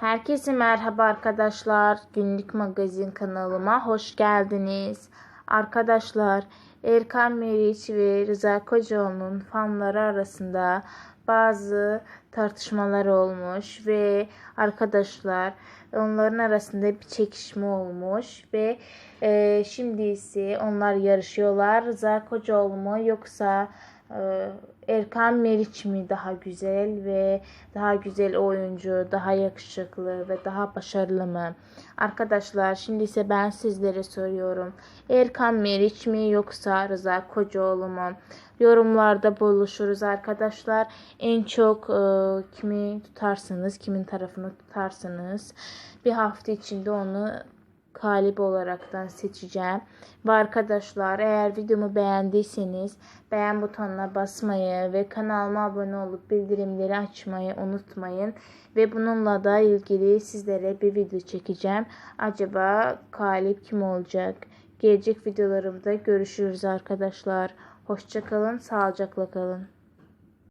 Herkese merhaba arkadaşlar. Günlük magazin kanalıma hoş geldiniz. Arkadaşlar Erkan Meriç ve Rıza Kocaoğlu'nun fanları arasında bazı tartışmalar olmuş ve arkadaşlar onların arasında bir çekişme olmuş ve e, şimdi ise onlar yarışıyorlar. Rıza Kocaoğlu mu yoksa Erkan Meriç mi daha güzel ve daha güzel oyuncu, daha yakışıklı ve daha başarılı mı? Arkadaşlar şimdi ise ben sizlere soruyorum. Erkan Meriç mi yoksa Rıza Kocaoğlu mu? Yorumlarda buluşuruz arkadaşlar. En çok e, kimi tutarsınız, kimin tarafını tutarsınız? Bir hafta içinde onu galip olaraktan seçeceğim. Ve arkadaşlar eğer videomu beğendiyseniz beğen butonuna basmayı ve kanalıma abone olup bildirimleri açmayı unutmayın. Ve bununla da ilgili sizlere bir video çekeceğim. Acaba galip kim olacak? Gelecek videolarımda görüşürüz arkadaşlar. Hoşçakalın, sağlıcakla kalın.